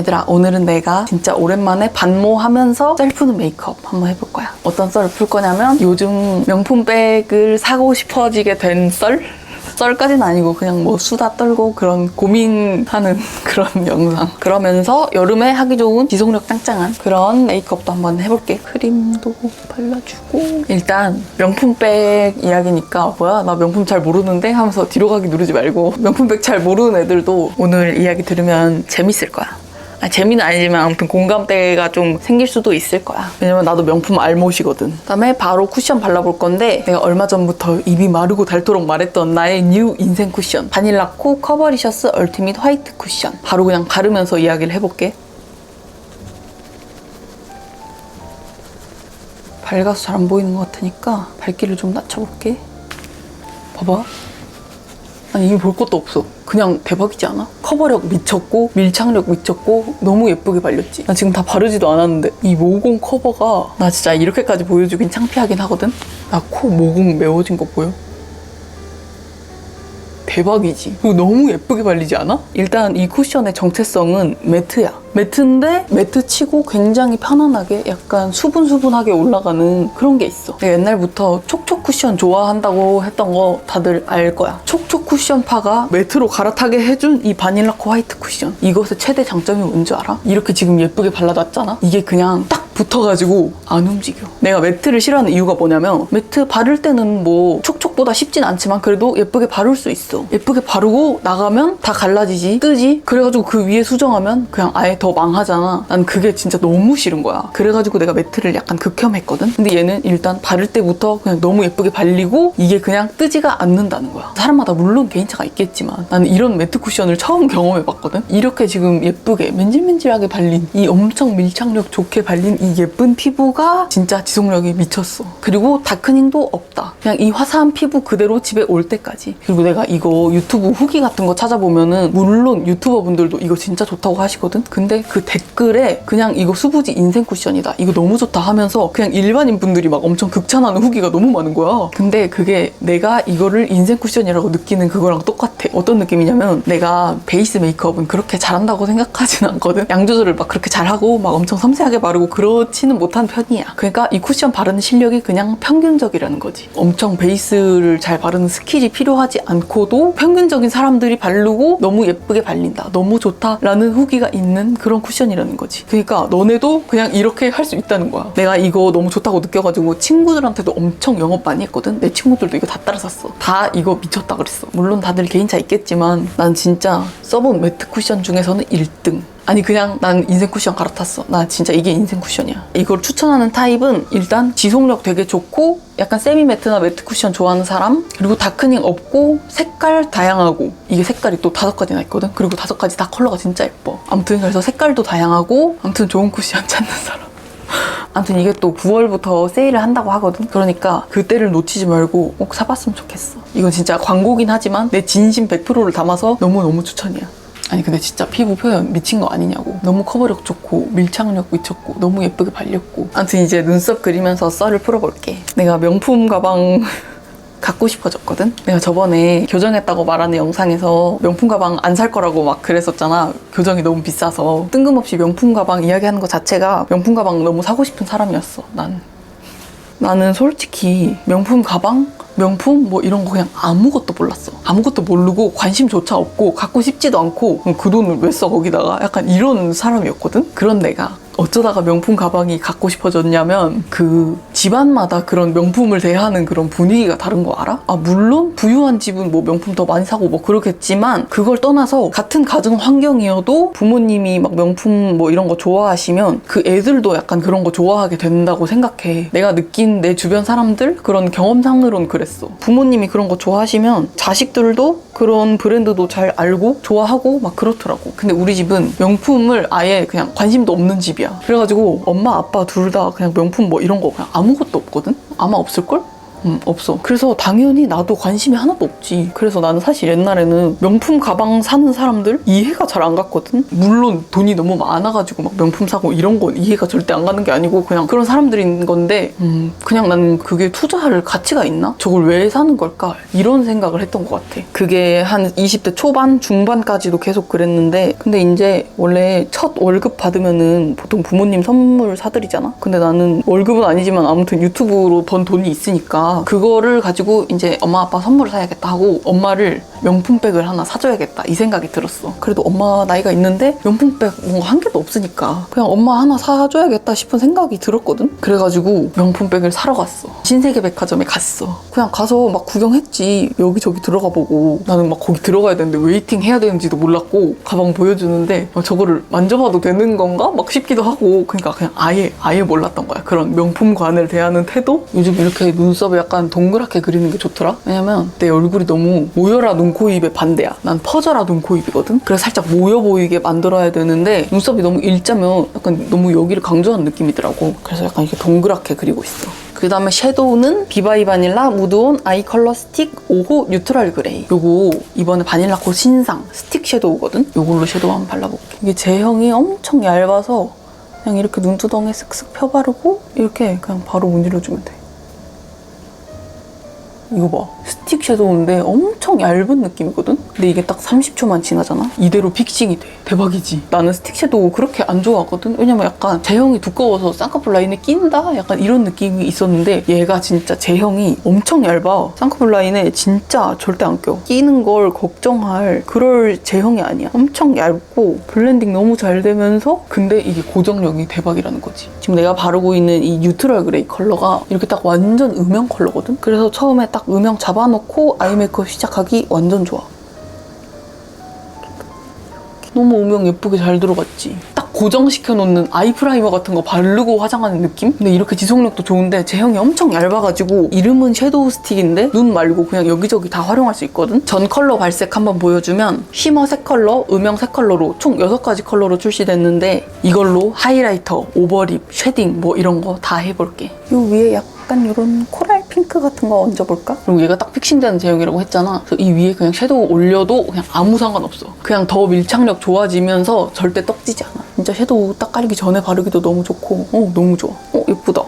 얘들아 오늘은 내가 진짜 오랜만에 반모하면서 썰 푸는 메이크업 한번 해볼 거야. 어떤 썰을 풀 거냐면 요즘 명품 백을 사고 싶어지게 된 썰? 썰까지는 아니고 그냥 뭐 수다 떨고 그런 고민하는 그런 영상. 그러면서 여름에 하기 좋은 지속력 짱짱한 그런 메이크업도 한번 해볼게. 크림도 발라주고. 일단 명품백 이야기니까 뭐야? 나 명품 잘 모르는데? 하면서 뒤로 가기 누르지 말고. 명품백 잘 모르는 애들도 오늘 이야기 들으면 재밌을 거야 아, 재미는 아니지만 아무튼 공감대가 좀 생길 수도 있을 거야. 왜냐면 나도 명품 알못이거든. 그다음에 바로 쿠션 발라볼 건데 내가 얼마 전부터 입이 마르고 닳도록 말했던 나의 뉴 인생 쿠션 바닐라 코 커버리셔스 얼티밋 화이트 쿠션 바로 그냥 바르면서 이야기를 해볼게. 밝아서 잘 안 보이는 것 같으니까 밝기를 좀 낮춰볼게. 봐봐. 아니 이미 볼 것도 없어. 그냥 대박이지 않아? 커버력 미쳤고 밀착력 미쳤고 너무 예쁘게 발렸지. 나 지금 다 바르지도 않았는데 이 모공 커버가 나 진짜 이렇게까지 보여주긴 창피하긴 하거든. 나 코 모공 메워진 거 보여? 대박이지. 그리고 너무 예쁘게 발리지 않아? 일단 이 쿠션의 정체성은 매트야. 매트인데 매트 치고 굉장히 편안하게 약간 수분수분하게 올라가는 그런 게 있어. 옛날부터 촉촉 쿠션 좋아한다고 했던 거 다들 알 거야. 촉촉 쿠션 파가 매트로 갈아타게 해준 이 바닐라코 화이트 쿠션. 이것의 최대 장점이 뭔지 알아? 이렇게 지금 예쁘게 발라놨잖아? 이게 그냥 딱 붙어가지고 안 움직여. 내가 매트를 싫어하는 이유가 뭐냐면 매트 바를 때는 뭐 촉촉보다 쉽진 않지만 그래도 예쁘게 바를 수 있어. 예쁘게 바르고 나가면 다 갈라지지, 뜨지. 그래가지고 그 위에 수정하면 그냥 아예 더 망하잖아. 난 그게 진짜 너무 싫은 거야. 그래가지고 내가 매트를 약간 극혐했거든. 근데 얘는 일단 바를 때부터 그냥 너무 예쁘게 발리고 이게 그냥 뜨지가 않는다는 거야. 사람마다 물론 개인차가 있겠지만 나는 이런 매트 쿠션을 처음 경험해봤거든. 이렇게 지금 예쁘게 맨질맨질하게 발린 이 엄청 밀착력 좋게 발린 이 예쁜 피부가 진짜 지속력이 미쳤어. 그리고 다크닝도 없다. 그냥 이 화사한 피부 그대로 집에 올 때까지. 그리고 내가 이거 유튜브 후기 같은 거 찾아보면은 물론 유튜버 분들도 이거 진짜 좋다고 하시거든. 근데 그 댓글에 그냥 이거 수부지 인생 쿠션이다. 이거 너무 좋다 하면서 그냥 일반인 분들이 막 엄청 극찬하는 후기가 너무 많은 거야. 근데 그게 내가 이거를 인생 쿠션이라고 느끼는 그거랑 똑같아. 어떤 느낌이냐면 내가 베이스 메이크업은 그렇게 잘한다고 생각하진 않거든. 양 조절을 막 그렇게 잘하고 막 엄청 섬세하게 바르고 그렇지는 못한 편이야. 그러니까 이 쿠션 바르는 실력이 그냥 평균적이라는 거지. 엄청 베이스를 잘 바르는 스킬이 필요하지 않고도 평균적인 사람들이 바르고 너무 예쁘게 발린다. 너무 좋다라는 후기가 있는 그런 쿠션이라는 거지. 그러니까 너네도 그냥 이렇게 할 수 있다는 거야. 내가 이거 너무 좋다고 느껴가지고 친구들한테도 엄청 영업 많이 했거든. 내 친구들도 이거 다 따라 샀어. 다 이거 미쳤다 그랬어. 물론 다들 개인차 있겠지만 난 진짜 써본 매트 쿠션 중에서는 1등. 아니 그냥 난 인생 쿠션 갈아탔어. 나 진짜 이게 인생 쿠션이야. 이걸 추천하는 타입은 일단 지속력 되게 좋고 약간 세미 매트나 매트 쿠션 좋아하는 사람 그리고 다크닝 없고 색깔 다양하고 이게 색깔이 또 다섯 가지나 있거든. 그리고 다섯 가지 다 컬러가 진짜 예뻐. 아무튼 그래서 색깔도 다양하고 아무튼 좋은 쿠션 찾는 사람. 아무튼 이게 또 9월부터 세일을 한다고 하거든. 그러니까 그때를 놓치지 말고 꼭 사봤으면 좋겠어. 이건 진짜 광고긴 하지만 내 진심 100%를 담아서 너무너무 추천이야. 아니 근데 진짜 피부 표현 미친 거 아니냐고 너무 커버력 좋고 밀착력 미쳤고 너무 예쁘게 발렸고 아무튼 이제 눈썹 그리면서 썰을 풀어볼게 내가 명품 가방 갖고 싶어졌거든? 내가 저번에 교정했다고 말하는 영상에서 명품 가방 안 살 거라고 막 그랬었잖아. 교정이 너무 비싸서. 뜬금없이 명품 가방 이야기하는 것 자체가 명품 가방 너무 사고 싶은 사람이었어, 난. 나는 솔직히 명품 가방? 명품? 뭐 이런 거 그냥 아무것도 몰랐어. 아무것도 모르고 관심조차 없고 갖고 싶지도 않고 그 돈을 왜 써 거기다가 약간 이런 사람이었거든? 그런 내가 어쩌다가 명품 가방이 갖고 싶어졌냐면 그 집안마다 그런 명품을 대하는 그런 분위기가 다른 거 알아? 아 물론 부유한 집은 뭐 명품 더 많이 사고 뭐 그렇겠지만 그걸 떠나서 같은 가정 환경이어도 부모님이 막 명품 뭐 이런 거 좋아하시면 그 애들도 약간 그런 거 좋아하게 된다고 생각해. 내가 느낀 내 주변 사람들 그런 경험상으론 그랬어. 부모님이 그런 거 좋아하시면 자식들도 그런 브랜드도 잘 알고 좋아하고 막 그렇더라고. 근데 우리 집은 명품을 아예 그냥 관심도 없는 집이야. 그래가지고 엄마 아빠 둘 다 그냥 명품 뭐 이런 거 그냥 아무것도 없거든? 아마 없을걸? 음, 없어. 그래서 당연히 나도 관심이 하나도 없지. 그래서 나는 사실 옛날에는 명품 가방 사는 사람들 이해가 잘 안 갔거든. 물론 돈이 너무 많아가지고 막 명품 사고 이런 건 이해가 절대 안 가는 게 아니고 그냥 그런 사람들인 건데 음, 그냥 나는 그게 투자할 가치가 있나? 저걸 왜 사는 걸까? 이런 생각을 했던 것 같아. 그게 한 20대 초반, 중반까지도 계속 그랬는데 근데 이제 원래 첫 월급 받으면은 보통 부모님 선물 사드리잖아. 근데 나는 월급은 아니지만 아무튼 유튜브로 번 돈이 있으니까 그거를 가지고 이제 엄마 아빠 선물을 사야겠다 하고 엄마를 명품백을 하나 사줘야겠다 이 생각이 들었어. 그래도 엄마 나이가 있는데 명품백 뭔가 한 개도 없으니까 그냥 엄마 하나 사줘야겠다 싶은 생각이 들었거든. 그래가지고 명품백을 사러 갔어. 신세계 백화점에 갔어. 그냥 가서 막 구경했지. 여기저기 들어가 보고 나는 막 거기 들어가야 되는데 웨이팅 해야 되는지도 몰랐고 가방 보여주는데 막 저거를 만져봐도 되는 건가? 막 싶기도 하고 그러니까 그냥 아예 아예 몰랐던 거야. 그런 명품관을 대하는 태도? 요즘 이렇게 눈썹을 약간 동그랗게 그리는 게 좋더라. 왜냐면 내 얼굴이 너무 모여라 눈코입의 반대야. 난 퍼져라 눈코입이거든. 그래서 살짝 모여 보이게 만들어야 되는데 눈썹이 너무 일자면 약간 너무 여기를 강조한 느낌이더라고. 그래서 약간 이렇게 동그랗게 그리고 있어. 그 다음에 섀도우는 비바이 바닐라 무드온 아이 컬러 스틱 5호 뉴트럴 그레이 요거 이번에 바닐라 코 신상 스틱 섀도우거든 요걸로 섀도우 한번 발라볼게 이게 제형이 엄청 얇아서 그냥 이렇게 눈두덩이에 쓱쓱 펴바르고 이렇게 그냥 바로 문질러주면 돼 이거 봐. 스틱 섀도우인데 엄청 얇은 느낌이거든? 근데 이게 딱 30초만 지나잖아? 이대로 픽싱이 돼. 대박이지. 나는 스틱 섀도우 그렇게 안 좋아하거든? 왜냐면 약간 제형이 두꺼워서 쌍꺼풀 라인에 낀다? 약간 이런 느낌이 있었는데 얘가 진짜 제형이 엄청 얇아. 쌍꺼풀 라인에 진짜 절대 안 껴. 끼는 걸 걱정할 그럴 제형이 아니야. 엄청 얇고 블렌딩 너무 잘 되면서 근데 이게 고정력이 대박이라는 거지. 지금 내가 바르고 있는 이 뉴트럴 그레이 컬러가 이렇게 딱 완전 음영 컬러거든? 그래서 처음에 딱 음영 잡아놓고 아이 메이크업 시작하기 완전 좋아. 너무 음영 예쁘게 잘 들어갔지. 딱 고정시켜 놓는 아이 프라이머 같은 거 바르고 화장하는 느낌? 근데 이렇게 지속력도 좋은데 제형이 엄청 얇아가지고 이름은 섀도우 스틱인데 눈 말고 그냥 여기저기 다 활용할 수 있거든? 전 컬러 발색 한번 보여주면 쉬머 세 컬러, 음영 세 컬러로 총 6가지 컬러로 출시됐는데 이걸로 하이라이터, 오버립, 쉐딩 뭐 이런 거 다 해볼게. 요 위에 약간 이런 코랄 핑크 같은 거 얹어볼까? 그리고 얘가 딱 픽싱되는 제형이라고 했잖아. 그래서 이 위에 그냥 섀도우 올려도 그냥 아무 상관없어. 그냥 더 밀착력 좋아지면서 절대 떡지지 않아. 진짜 섀도우 딱 깔기 전에 바르기도 너무 좋고, 어, 너무 좋아. 어, 예쁘다.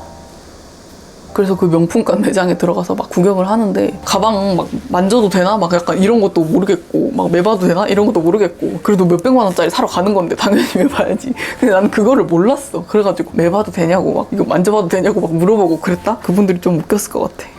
그래서 그 명품관 매장에 들어가서 막 구경을 하는데 가방 막 만져도 되나? 막 약간 이런 것도 모르겠고 막 매봐도 되나? 이런 것도 모르겠고 그래도 몇백만 원짜리 사러 가는 건데 당연히 매봐야지 근데 나는 그거를 몰랐어 그래가지고 매봐도 되냐고 막 이거 만져봐도 되냐고 막 물어보고 그랬다? 그분들이 좀 웃겼을 것 같아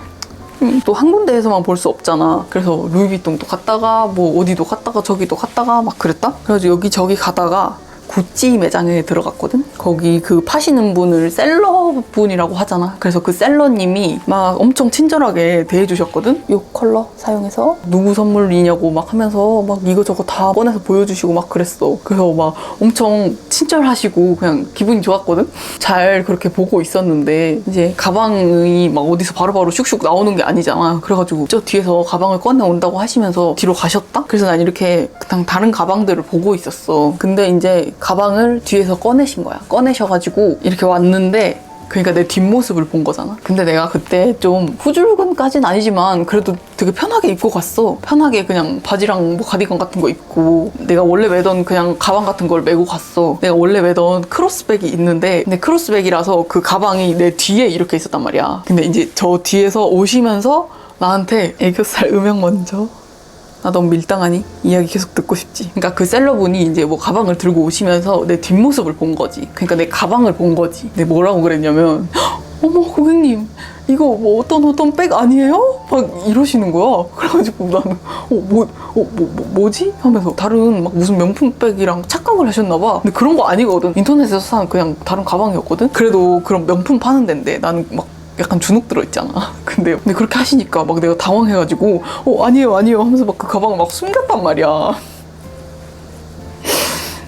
음, 또한 군데에서만 볼 수 없잖아. 그래서 루이비통도 갔다가 뭐 어디도 갔다가 저기도 갔다가 막 그랬다. 그래서 여기 저기 가다가 구찌 매장에 들어갔거든. 거기 그 파시는 분을 셀러 분이라고 하잖아. 그래서 그 셀러님이 막 엄청 친절하게 대해주셨거든. 이 컬러 사용해서 누구 선물이냐고 막 하면서 막 이거저거 다 꺼내서 보여주시고 막 그랬어. 그래서 막 엄청 친절하시고 그냥 기분이 좋았거든. 잘 그렇게 보고 있었는데 이제 가방이 막 어디서 바로바로 슉슉 나오는 게 아니잖아. 그래가지고 저 뒤에서 가방을 꺼내 온다고 하시면서 뒤로 가셨다. 그래서 난 이렇게 그냥 다른 가방들을 보고 있었어. 근데 이제 가방을 뒤에서 꺼내신 거야. 꺼내셔가지고 이렇게 왔는데 그러니까 내 뒷모습을 본 거잖아. 근데 내가 그때 좀 후줄근까진 아니지만 그래도 되게 편하게 입고 갔어. 편하게 그냥 바지랑 뭐 가디건 같은 거 입고 내가 원래 매던 그냥 가방 같은 걸 메고 갔어. 내가 원래 매던 크로스백이 있는데 근데 크로스백이라서 그 가방이 내 뒤에 이렇게 있었단 말이야. 근데 이제 저 뒤에서 오시면서 나한테 애교살 음영 먼저 나 너무 밀당하니? 이야기 계속 듣고 싶지. 그러니까 그 셀러분이 이제 뭐 가방을 들고 오시면서 내 뒷모습을 본 거지. 그러니까 내 가방을 본 거지. 근데 뭐라고 그랬냐면, 어머, 고객님, 이거 뭐 어떤 어떤 백 아니에요? 막 이러시는 거야. 그래가지고 나는, 어, 뭐, 어, 뭐, 뭐, 뭐지? 하면서 다른 막 무슨 명품 백이랑 착각을 하셨나 봐. 근데 그런 거 아니거든. 인터넷에서 산 그냥 다른 가방이었거든? 그래도 그런 명품 파는 데인데 나는 막 약간 주눅 들어 있잖아. 근데, 근데 그렇게 하시니까 막 내가 당황해가지고 어 아니에요 아니에요 하면서 막 그 가방을 막 숨겼단 말이야.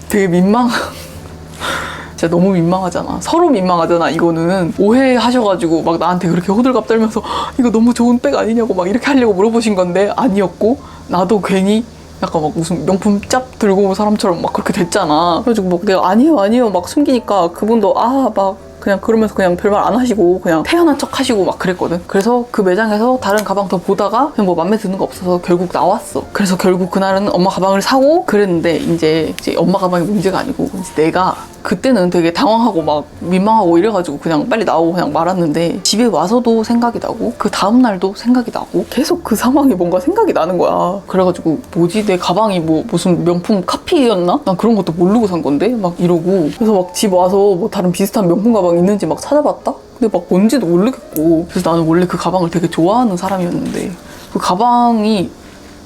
되게 민망. 진짜 너무 민망하잖아. 서로 민망하잖아. 이거는 오해하셔가지고 막 나한테 그렇게 호들갑 떨면서 이거 너무 좋은 백 아니냐고 막 이렇게 하려고 물어보신 건데 아니었고 나도 괜히 약간 막 무슨 명품 짭 들고 온 사람처럼 막 그렇게 됐잖아. 그래가지고 막 내가 아니에요 아니에요 막 숨기니까 그분도 아 막 그냥 그러면서 그냥 별말 안 하시고 그냥 태연한 척 하시고 막 그랬거든. 그래서 그 매장에서 다른 가방 더 보다가 그냥 뭐 맘에 드는 거 없어서 결국 나왔어. 그래서 결국 그날은 엄마 가방을 사고 그랬는데 이제, 이제 엄마 가방이 문제가 아니고 이제 내가 그때는 되게 당황하고 막 민망하고 이래가지고 그냥 빨리 나오고 그냥 말았는데 집에 와서도 생각이 나고 그 다음날도 생각이 나고 계속 그 상황이 뭔가 생각이 나는 거야 그래가지고 뭐지 내 가방이 뭐 무슨 명품 카피였나? 난 그런 것도 모르고 산 건데 막 이러고 그래서 막 집 와서 뭐 다른 비슷한 명품 가방 있는지 막 찾아봤다? 근데 막 뭔지도 모르겠고 그래서 나는 원래 그 가방을 되게 좋아하는 사람이었는데 그 가방이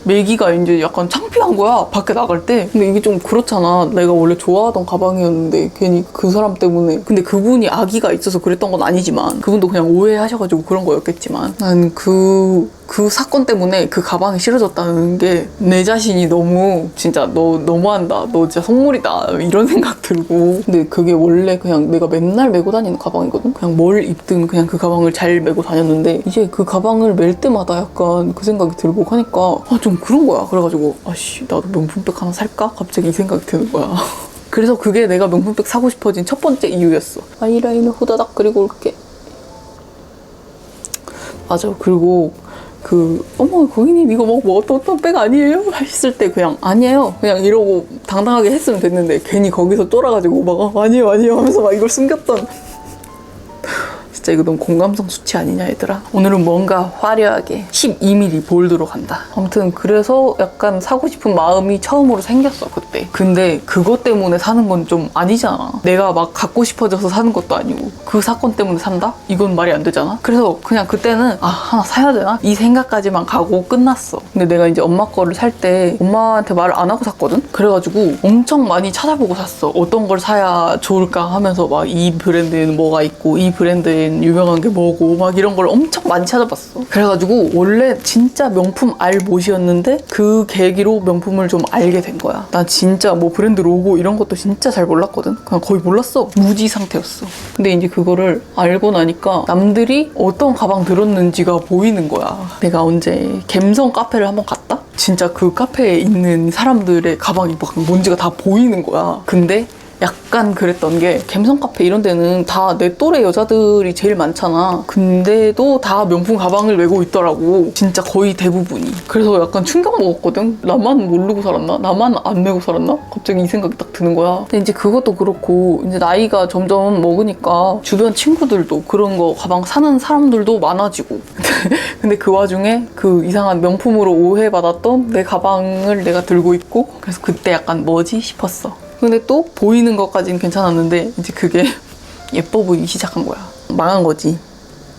매기가 이제 약간 창피한 거야 밖에 나갈 때. 근데 이게 좀 그렇잖아. 내가 원래 좋아하던 가방이었는데 괜히 그 사람 때문에. 근데 그분이 아기가 있어서 그랬던 건 아니지만 그분도 그냥 오해하셔가지고 그런 거였겠지만. 난그 그 사건 때문에 그 가방이 싫어졌다는 게 내 자신이 너무 진짜 너 너무한다 너 진짜 속물이다 이런 생각 들고. 근데 그게 원래 그냥 내가 맨날 메고 다니는 가방이거든? 그냥 뭘 입든 그냥 그 가방을 잘 메고 다녔는데 이제 그 가방을 멜 때마다 약간 그 생각이 들고 하니까 아 좀 그런 거야. 그래가지고 아씨 나도 명품백 하나 살까? 갑자기 이 생각이 드는 거야. 그래서 그게 내가 명품백 사고 싶어진 첫 번째 이유였어. 아이라인을 후다닥 그리고 올게. 맞아. 그리고 그 어머 고객님 이거 뭐, 뭐 어떤 어떤 백 아니에요? 하셨을 때 그냥 아니에요. 그냥 이러고 당당하게 했으면 됐는데 괜히 거기서 쫄아가지고 막 어, 아니에요 아니에요 하면서 막 이걸 숨겼던 진짜 이거 너무 공감성 수치 아니냐 얘들아? 오늘은 뭔가 화려하게 12mm 볼드로 간다. 아무튼 그래서 약간 사고 싶은 마음이 처음으로 생겼어 그때. 근데 그것 때문에 사는 건 좀 아니잖아. 내가 막 갖고 싶어져서 사는 것도 아니고. 그 사건 때문에 산다? 이건 말이 안 되잖아. 그래서 그냥 그때는 아 하나 사야 되나? 이 생각까지만 가고 끝났어. 근데 내가 이제 엄마 거를 살 때 엄마한테 말을 안 하고 샀거든? 그래가지고 엄청 많이 찾아보고 샀어. 어떤 걸 사야 좋을까 하면서 막 이 브랜드에는 뭐가 있고 이 브랜드 에는 유명한 게 뭐고 막 이런 걸 엄청 많이 찾아봤어. 그래가지고 원래 진짜 명품 알못이었는데 그 계기로 명품을 좀 알게 된 거야. 난 진짜 뭐 브랜드 로고 이런 것도 진짜 잘 몰랐거든. 그냥 거의 몰랐어. 무지 상태였어. 근데 이제 그거를 알고 나니까 남들이 어떤 가방 들었는지가 보이는 거야. 내가 언제 갬성 카페를 한번 갔다? 진짜 그 카페에 있는 사람들의 가방이 막 뭔지가 다 보이는 거야. 근데 약간 그랬던 게 갬성 카페 이런 데는 다 내 또래 여자들이 제일 많잖아. 근데도 다 명품 가방을 메고 있더라고. 진짜 거의 대부분이. 그래서 약간 충격 먹었거든. 나만 모르고 살았나? 나만 안 메고 살았나? 갑자기 이 생각이 딱 드는 거야. 근데 이제 그것도 그렇고 이제 나이가 점점 먹으니까 주변 친구들도 그런 거 가방 사는 사람들도 많아지고. 근데 그 와중에 그 이상한 명품으로 오해받았던 내 가방을 내가 들고 있고 그래서 그때 약간 뭐지 싶었어. 근데 또 보이는 것까지는 괜찮았는데 이제 그게 예뻐 보이기 시작한 거야. 망한 거지.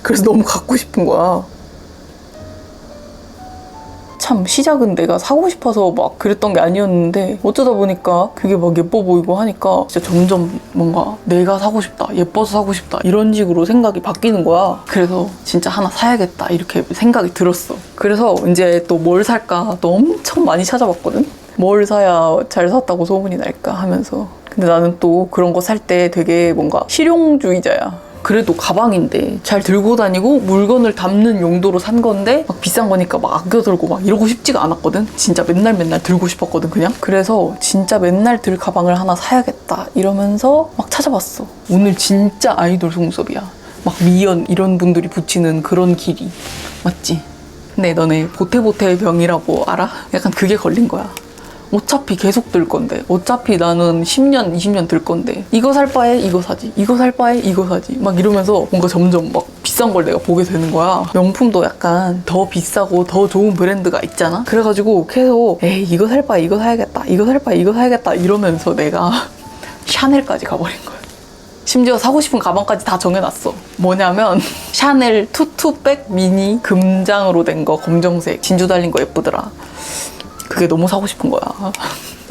그래서 너무 갖고 싶은 거야. 참 시작은 내가 사고 싶어서 막 그랬던 게 아니었는데 어쩌다 보니까 그게 막 예뻐 보이고 하니까 진짜 점점 뭔가 내가 사고 싶다 예뻐서 사고 싶다 이런 식으로 생각이 바뀌는 거야 그래서 진짜 하나 사야겠다 이렇게 생각이 들었어 그래서 이제 또 뭘 살까 또 엄청 많이 찾아봤거든 뭘 사야 잘 샀다고 소문이 날까 하면서 근데 나는 또 그런 거 살 때 되게 뭔가 실용주의자야 그래도 가방인데 잘 들고 다니고 물건을 담는 용도로 산 건데 막 비싼 거니까 막 아껴 들고 막 이러고 싶지가 않았거든. 진짜 맨날 맨날 들고 싶었거든 그냥. 그래서 진짜 맨날 들 가방을 하나 사야겠다 이러면서 막 찾아봤어. 오늘 진짜 아이돌 속눈썹이야. 막 미연 이런 분들이 붙이는 그런 길이 맞지? 근데 너네 보태보태 병이라고 알아? 약간 그게 걸린 거야. 어차피 계속 들 건데. 어차피 나는 10년 20년 들 건데. 이거 살 바에 이거 사지. 이거 살 바에 이거 사지. 막 이러면서 뭔가 점점 막 비싼 걸 내가 보게 되는 거야. 명품도 약간 더 비싸고 더 좋은 브랜드가 있잖아? 그래가지고 계속 에이 이거 살 바에 이거 사야겠다. 이거 살 바에 이거 사야겠다. 이러면서 내가 샤넬까지 가버린 거야. 심지어 사고 싶은 가방까지 다 정해놨어. 뭐냐면 샤넬 투투백 미니 금장으로 된 거 검정색. 진주 달린 거 예쁘더라. 그게 너무 사고 싶은 거야.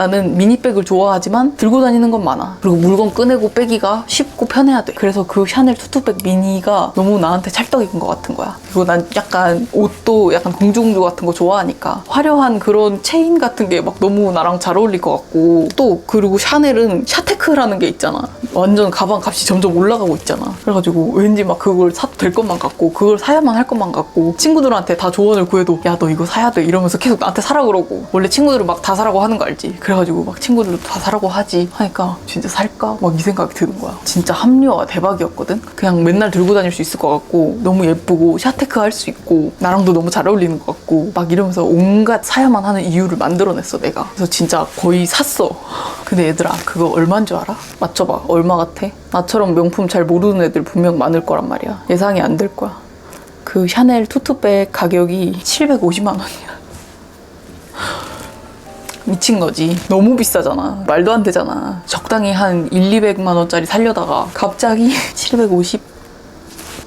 나는 미니백을 좋아하지만 들고 다니는 건 많아. 그리고 물건 꺼내고 빼기가 쉽고 편해야 돼. 그래서 그 샤넬 투투백 미니가 너무 나한테 찰떡인 것 같은 거야. 그리고 난 약간 옷도 약간 공주공주 같은 거 좋아하니까 화려한 그런 체인 같은 게 막 너무 나랑 잘 어울릴 것 같고 또 그리고 샤넬은 샤테크라는 게 있잖아. 완전 가방 값이 점점 올라가고 있잖아. 그래가지고 왠지 막 그걸 사도 될 것만 같고 그걸 사야만 할 것만 같고 친구들한테 다 조언을 구해도 야 너 이거 사야 돼 이러면서 계속 나한테 사라 그러고 원래 친구들은 막 다 사라고 하는 거 알지? 그래가지고 막 친구들도 다 사라고 하지 하니까 진짜 살까? 막 이 생각이 드는 거야. 진짜 합리화가 대박이었거든? 그냥 맨날 들고 다닐 수 있을 것 같고 너무 예쁘고 샤테크 할 수 있고 나랑도 너무 잘 어울리는 것 같고 막 이러면서 온갖 사야만 하는 이유를 만들어냈어 내가. 그래서 진짜 거의 샀어. 근데 얘들아 그거 얼마인 줄 알아? 맞춰봐. 얼마 같아? 나처럼 명품 잘 모르는 애들 분명 많을 거란 말이야. 예상이 안 될 거야. 그 샤넬 투투백 가격이 750만 원이야. 미친 거지. 너무 비싸잖아. 말도 안 되잖아. 적당히 한 1, 200만 원짜리 살려다가 갑자기 750?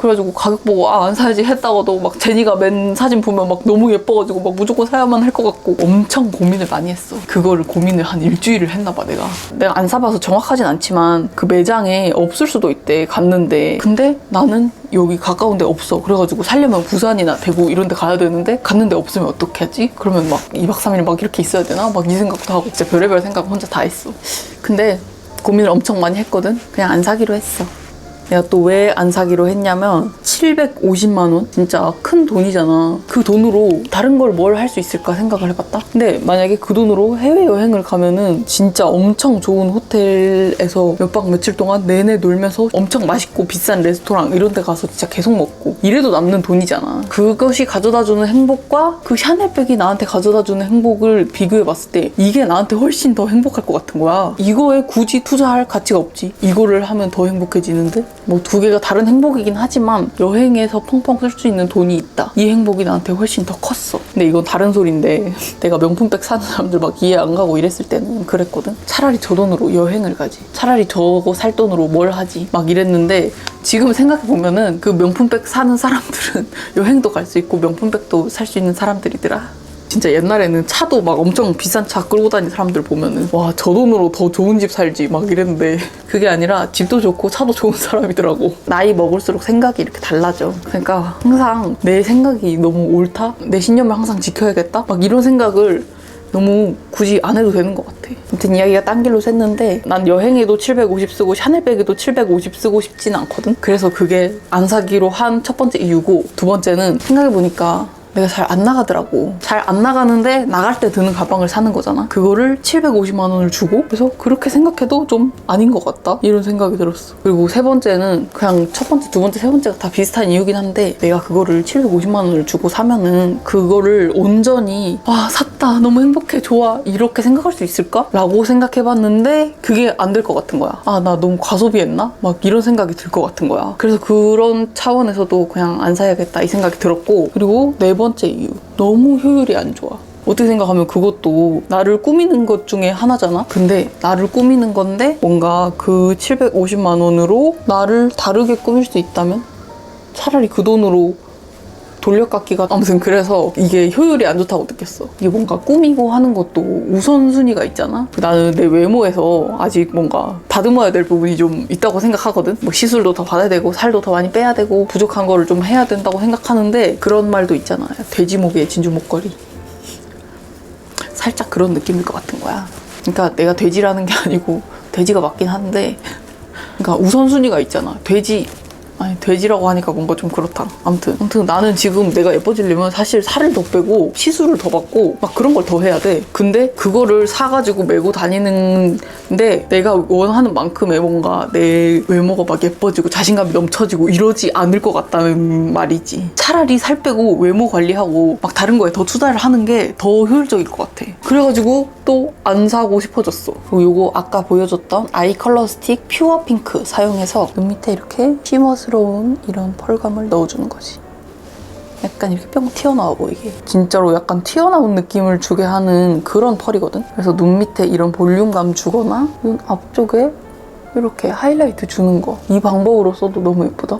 그래가지고 가격 보고 아 안 사야지 했다가도 막 제니가 맨 사진 보면 막 너무 예뻐가지고 막 무조건 사야만 할 것 같고 엄청 고민을 많이 했어. 그거를 고민을 한 일주일을 했나 봐 내가. 내가 안 사봐서 정확하진 않지만 그 매장에 없을 수도 있대 갔는데 근데 나는 여기 가까운 데 없어. 그래가지고 살려면 부산이나 대구 이런 데 가야 되는데 갔는데 없으면 어떻게 하지? 그러면 막 2박 3일 막 이렇게 있어야 되나? 막 이 생각도 하고 진짜 별의별 생각 혼자 다 했어. 근데 고민을 엄청 많이 했거든. 그냥 안 사기로 했어. 내가 또 왜 안 사기로 했냐면 750만 원? 진짜 큰 돈이잖아. 그 돈으로 다른 걸 뭘 할 수 있을까 생각을 해봤다? 근데 만약에 그 돈으로 해외여행을 가면은 진짜 엄청 좋은 호텔에서 몇 박 며칠 동안 내내 놀면서 엄청 맛있고 비싼 레스토랑 이런 데 가서 진짜 계속 먹고 이래도 남는 돈이잖아. 그것이 가져다주는 행복과 그 샤넬백이 나한테 가져다주는 행복을 비교해봤을 때 이게 나한테 훨씬 더 행복할 것 같은 거야. 이거에 굳이 투자할 가치가 없지. 이거를 하면 더 행복해지는데 뭐 두 개가 다른 행복이긴 하지만 여행에서 펑펑 쓸 수 있는 돈이 있다. 이 행복이 나한테 훨씬 더 컸어. 근데 이건 다른 소리인데 내가 명품백 사는 사람들 막 이해 안 가고 이랬을 때는 그랬거든. 차라리 저 돈으로 여행을 가지. 차라리 저거 살 돈으로 뭘 하지. 막 이랬는데 지금 생각해 보면은 그 명품백 사는 사람들은 여행도 갈 수 있고 명품백도 살 수 있는 사람들이더라. 진짜 옛날에는 차도 막 엄청 비싼 차 끌고 다니는 사람들 보면은 와 저 돈으로 더 좋은 집 살지 막 이랬는데 그게 아니라 집도 좋고 차도 좋은 사람이더라고 나이 먹을수록 생각이 이렇게 달라져 그러니까 항상 내 생각이 너무 옳다 내 신념을 항상 지켜야겠다 막 이런 생각을 너무 굳이 안 해도 되는 것 같아. 아무튼 이야기가 딴 길로 샜는데 난 여행에도 750 쓰고 샤넬백에도 750 쓰고 싶진 않거든. 그래서 그게 안 사기로 한 첫 번째 이유고 두 번째는 생각해보니까 내가 잘 안 나가더라고. 잘 안 나가는데 나갈 때 드는 가방을 사는 거잖아. 그거를 750만 원을 주고 그래서 그렇게 생각해도 좀 아닌 것 같다. 이런 생각이 들었어. 그리고 세 번째는 그냥 첫 번째, 두 번째, 세 번째가 다 비슷한 이유긴 한데 내가 그거를 750만 원을 주고 사면은 그거를 온전히 아 샀다 너무 행복해 좋아 이렇게 생각할 수 있을까? 라고 생각해봤는데 그게 안 될 것 같은 거야. 아 나 너무 과소비했나? 막 이런 생각이 들 것 같은 거야. 그래서 그런 차원에서도 그냥 안 사야겠다 이 생각이 들었고 그리고 네 번째 이유 너무 효율이 안 좋아. 어떻게 생각하면 그것도 나를 꾸미는 것 중에 하나잖아? 근데 나를 꾸미는 건데 뭔가 그 750만 원으로 나를 다르게 꾸밀 수 있다면? 차라리 그 돈으로 돌려깎기가 아무튼 그래서 이게 효율이 안 좋다고 느꼈어. 이게 뭔가 꾸미고 하는 것도 우선순위가 있잖아. 나는 내 외모에서 아직 뭔가 다듬어야 될 부분이 좀 있다고 생각하거든. 뭐 시술도 더 받아야 되고 살도 더 많이 빼야 되고 부족한 거를 좀 해야 된다고 생각하는데 그런 말도 있잖아. 돼지 목에 진주 목걸이. 살짝 그런 느낌일 것 같은 거야. 그러니까 내가 돼지라는 게 아니고 돼지가 맞긴 한데 그러니까 우선순위가 있잖아. 돼지 아니 돼지라고 하니까 뭔가 좀 그렇다. 아무튼 아무튼 나는 지금 내가 예뻐지려면 사실 살을 더 빼고 시술을 더 받고 막 그런 걸 더 해야 돼. 근데 그거를 사가지고 메고 다니는데 내가 원하는 만큼의 뭔가 내 외모가 막 예뻐지고 자신감이 넘쳐지고 이러지 않을 것 같다는 말이지. 차라리 살 빼고 외모 관리하고 막 다른 거에 더 투자를 하는 게 더 효율적일 것 같아. 그래가지고 또 안 사고 싶어졌어. 그리고 요거 아까 보여줬던 아이 컬러 스틱 퓨어 핑크 사용해서 눈 밑에 이렇게 쉬머스 러운 이런 펄감을 넣어주는 거지. 약간 이렇게 뿅 튀어나와 보이게 진짜로 약간 튀어나온 느낌을 주게 하는 그런 펄이거든 그래서 눈 밑에 이런 볼륨감 주거나 눈 앞쪽에 이렇게 하이라이트 주는 거 이 방법으로 써도 너무 예쁘다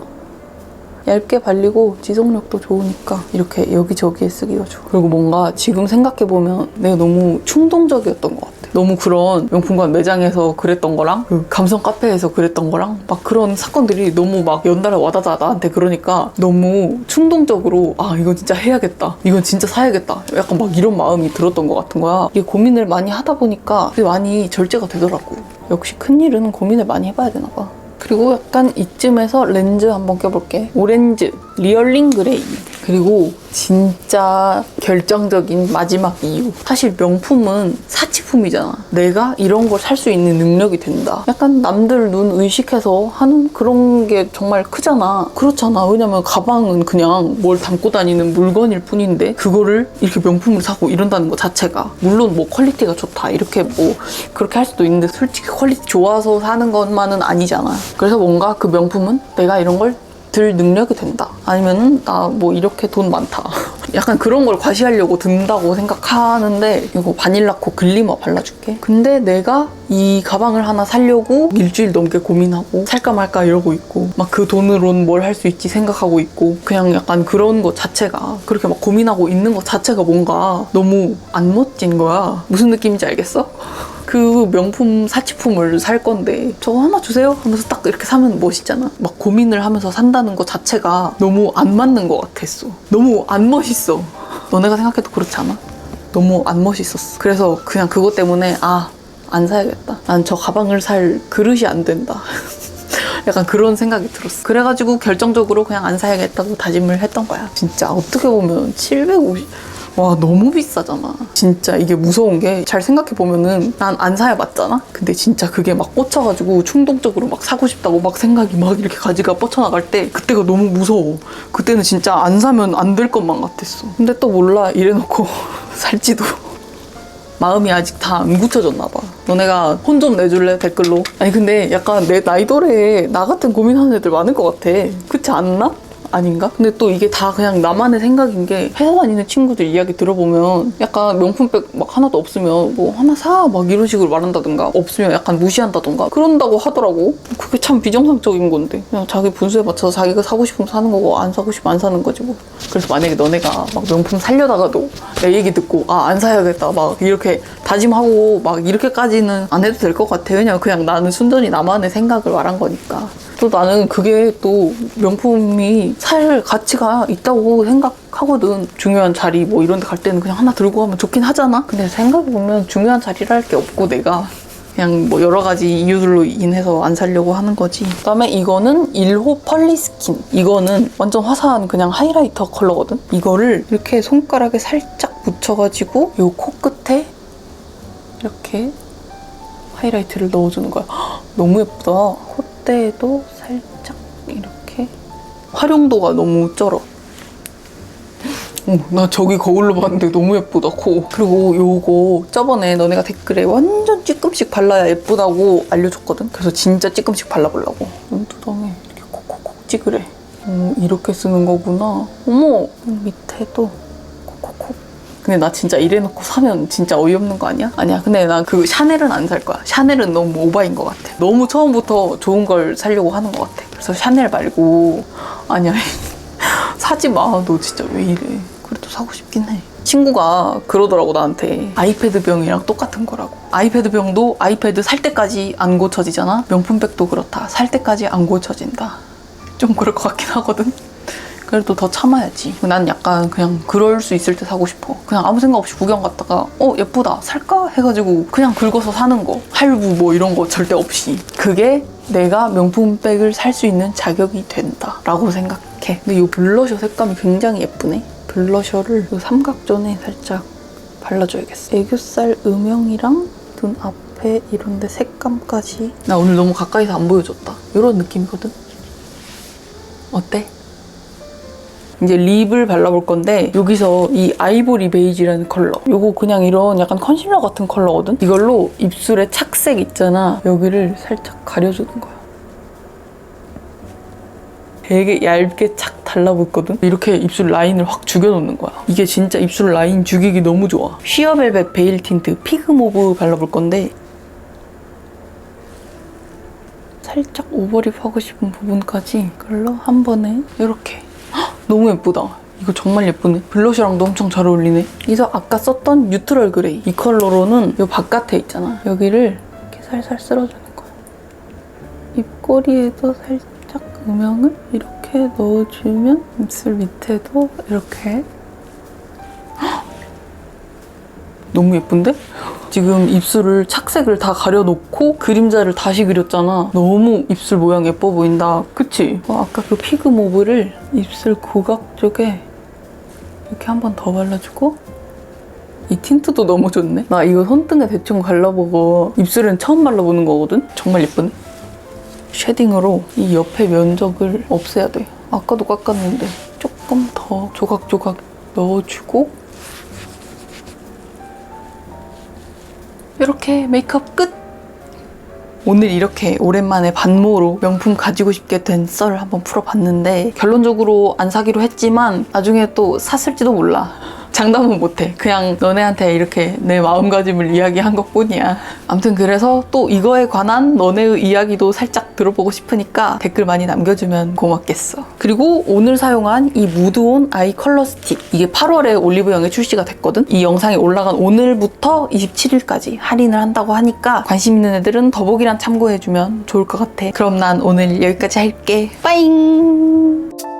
얇게 발리고 지속력도 좋으니까 이렇게 여기저기에 쓰기가 좋아. 그리고 뭔가 지금 생각해보면 내가 너무 충동적이었던 것 같아. 너무 그런 명품관 매장에서 그랬던 거랑 그 감성 카페에서 그랬던 거랑 막 그런 사건들이 너무 막 연달아 와다다 나한테 그러니까 너무 충동적으로 아 이건 진짜 해야겠다. 이건 진짜 사야겠다. 약간 막 이런 마음이 들었던 것 같은 거야. 이게 고민을 많이 하다 보니까 많이 절제가 되더라고. 역시 큰일은 고민을 많이 해봐야 되나 봐. 그리고 약간 이쯤에서 렌즈 한번 껴볼게. 오렌지 리얼링 그레이. 그리고 진짜 결정적인 마지막 이유. 사실 명품은 사치품이잖아. 내가 이런 걸 살 수 있는 능력이 된다. 약간 남들 눈 의식해서 하는 그런 게 정말 크잖아. 그렇잖아. 왜냐면 가방은 그냥 뭘 담고 다니는 물건일 뿐인데 그거를 이렇게 명품을 사고 이런다는 것 자체가 물론 뭐 퀄리티가 좋다 이렇게 뭐 그렇게 할 수도 있는데 솔직히 퀄리티 좋아서 사는 것만은 아니잖아. 그래서 뭔가 그 명품은 내가 이런 걸 들 능력이 된다. 아니면은 나 뭐 이렇게 돈 많다. 약간 그런 걸 과시하려고 든다고 생각하는데 이거 바닐라코 글리머 발라줄게. 근데 내가 이 가방을 하나 사려고 일주일 넘게 고민하고 살까 말까 이러고 있고 막 그 돈으론 뭘 할 수 있지 생각하고 있고 그냥 약간 그런 것 자체가 그렇게 막 고민하고 있는 것 자체가 뭔가 너무 안 멋진 거야. 무슨 느낌인지 알겠어? 그 명품 사치품을 살 건데 저거 하나 주세요 하면서 딱 이렇게 사면 멋있잖아 막 고민을 하면서 산다는 것 자체가 너무 안 맞는 것 같았어 너무 안 멋있어 너네가 생각해도 그렇지 않아? 너무 안 멋있었어 그래서 그냥 그것 때문에 아 안 사야겠다 난 저 가방을 살 그릇이 안 된다 약간 그런 생각이 들었어. 그래가지고 결정적으로 그냥 안 사야겠다고 다짐을 했던 거야. 진짜 어떻게 보면 750. 와 너무 비싸잖아 진짜 이게 무서운 게 잘 생각해 보면은 난 안 사야 맞잖아 근데 진짜 그게 막 꽂혀가지고 충동적으로 막 사고 싶다고 막 생각이 막 이렇게 가지가 뻗쳐나갈 때 그때가 너무 무서워 그때는 진짜 안 사면 안 될 것만 같았어 근데 또 몰라 이래놓고 살지도 마음이 아직 다 안 굳혀졌나 봐. 너네가 혼 좀 내줄래 댓글로? 아니 근데 약간 내 나이 또래에 나 같은 고민하는 애들 많을 것 같아. 그렇지 않나? 아닌가? 근데 또 이게 다 그냥 나만의 생각인 게 회사 다니는 친구들 이야기 들어보면 약간 명품백 막 하나도 없으면 뭐 하나 사 막 이런 식으로 말한다든가 없으면 약간 무시한다든가 그런다고 하더라고. 그게 참 비정상적인 건데. 그냥 자기 분수에 맞춰서 자기가 사고 싶으면 사는 거고 안 사고 싶으면 안 사는 거지 뭐. 그래서 만약에 너네가 막 명품 살려다가도 내 얘기 듣고 아 안 사야겠다 막 이렇게 다짐하고 막 이렇게까지는 안 해도 될 것 같아 왜냐면 그냥 나는 순전히 나만의 생각을 말한 거니까 또 나는 그게 또 명품이 살 가치가 있다고 생각하거든. 중요한 자리 뭐 이런 데 갈 때는 그냥 하나 들고 가면 좋긴 하잖아. 근데 생각해보면 중요한 자리랄 게 없고 내가 그냥 뭐 여러 가지 이유들로 인해서 안 살려고 하는 거지. 그다음에 이거는 1호 펄리 스킨. 이거는 완전 화사한 그냥 하이라이터 컬러거든. 이거를 이렇게 손가락에 살짝 묻혀가지고 요 코끝에 이렇게 하이라이트를 넣어주는 거야. 헉, 너무 예쁘다. 콧대에도 살짝 이렇게 활용도가 너무 쩔어. 어, 나 저기 거울로 봤는데 너무 예쁘다 코 그리고 요거 저번에 너네가 댓글에 완전 찌끔씩 발라야 예쁘다고 알려줬거든 그래서 진짜 찌끔씩 발라보려고 눈두덩에 이렇게 콕콕콕 찍으래 어, 이렇게 쓰는 거구나 어머 밑에도 콕콕콕 근데 나 진짜 이래놓고 사면 진짜 어이없는 거 아니야? 아니야. 근데 나그 샤넬은 안 살 거야. 샤넬은 너무 오바인 것 같아. 너무 처음부터 좋은 걸 사려고 하는 것 같아. 그래서 샤넬 말고 아니야. 사지 마. 너 진짜 왜 이래. 그래도 사고 싶긴 해. 친구가 그러더라고 나한테 아이패드 병이랑 똑같은 거라고 아이패드 병도 아이패드 살 때까지 안 고쳐지잖아 명품백도 그렇다 살 때까지 안 고쳐진다 좀 그럴 것 같긴 하거든 그래도 더 참아야지. 난 약간 그냥 그럴 수 있을 때 사고 싶어. 그냥 아무 생각 없이 구경 갔다가 어 예쁘다 살까 해가지고 그냥 긁어서 사는 거 할부 뭐 이런 거 절대 없이 그게 내가 명품백을 살 수 있는 자격이 된다라고 생각해. 근데 이 블러셔 색감이 굉장히 예쁘네. 블러셔를 이 삼각존에 살짝 발라줘야겠어. 애교살 음영이랑 눈 앞에 이런데 색감까지. 나 오늘 너무 가까이서 안 보여줬다. 이런 느낌이거든. 어때? 이제 립을 발라볼 건데 여기서 이 아이보리 베이지라는 컬러. 요거 그냥 이런 약간 컨실러 같은 컬러거든? 이걸로 입술에 착색 있잖아. 여기를 살짝 가려주는 거야. 되게 얇게 착 달라붙거든? 이렇게 입술 라인을 확 죽여놓는 거야. 이게 진짜 입술 라인 죽이기 너무 좋아. 쉬어벨벳 베일 틴트 피그 모브 발라볼 건데 살짝 오버립 하고 싶은 부분까지 컬러 한 번에 이렇게 헉, 너무 예쁘다. 이거 정말 예쁘네. 블러셔랑도 엄청 잘 어울리네. 그래서 아까 썼던 뉴트럴 그레이. 이 컬러로는 이 바깥에 있잖아. 여기를 이렇게 살살 쓸어주는 거야. 입꼬리에도 살짝 음영을 이렇게 넣어주면 입술 밑에도 이렇게. 헉! 너무 예쁜데? 지금 입술을 착색을 다 가려놓고 그림자를 다시 그렸잖아. 너무 입술 모양 예뻐 보인다. 그치? 어, 아까 그 피그 모브를 입술 고각 쪽에 이렇게 한 번 더 발라주고 이 틴트도 너무 좋네. 나 이거 손등에 대충 발라보고 입술은 처음 발라보는 거거든? 정말 예쁘네. 쉐딩으로 이 옆에 면적을 없애야 돼. 아까도 깎았는데 조금 더 조각조각 넣어주고 이렇게 메이크업 끝! 오늘 이렇게 오랜만에 반모로 명품 가지고 싶게 된 썰을 한번 풀어봤는데 결론적으로 안 사기로 했지만 나중에 또 샀을지도 몰라. 장담은 못해. 그냥 너네한테 이렇게 내 마음가짐을 이야기한 것 뿐이야. 아무튼 그래서 또 이거에 관한 너네의 이야기도 살짝 들어보고 싶으니까 댓글 많이 남겨주면 고맙겠어. 그리고 오늘 사용한 이 무드온 아이 컬러 스틱. 이게 8월에 올리브영에 출시가 됐거든? 이 영상이 올라간 오늘부터 27일까지 할인을 한다고 하니까 관심 있는 애들은 더보기란 참고해주면 좋을 것 같아. 그럼 난 오늘 여기까지 할게. 빠잉!